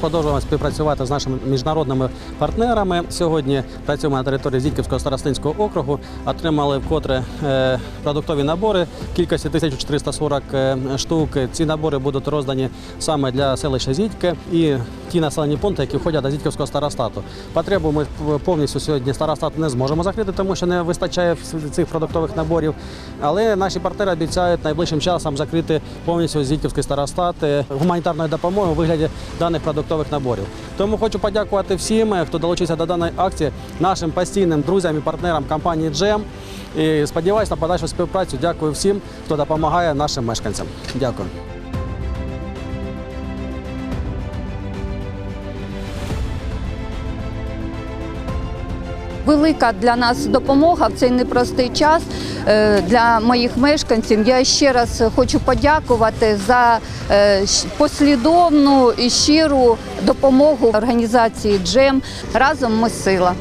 продовжуємо співпрацювати з нашими міжнародними партнерами. Сьогодні працюємо на території Зітківського старостинського округу. Отримали вкотре е, продуктові набори кількості 1440 е, штук. Ці набори будуть роздані саме для селища Зітьке і ті населені пункти, які входять до Зітківського старостату. Потребу ми повністю сьогодні старостат не зможемо закрити, тому що не вистачає цих продуктових наборів. Але наші партнери обіцяють найближчим часом закрити повністю Зітківський старостат е, гуманітарною допомогою у вигляді даних продуктових наборів. Тому хочу подякувати всім, е, хто долучився до даної акції, нашим постійним друзям і партнерам компанії Джем. І сподіваюся на подальшу співпрацю. Дякую всім, хто допомагає нашим мешканцям. Дякую. Велика для нас допомога в цей непростий час е, для моїх мешканців. Я ще раз хочу подякувати за е, послідовну і щиру допомогу організації Джем. Разом ми сила.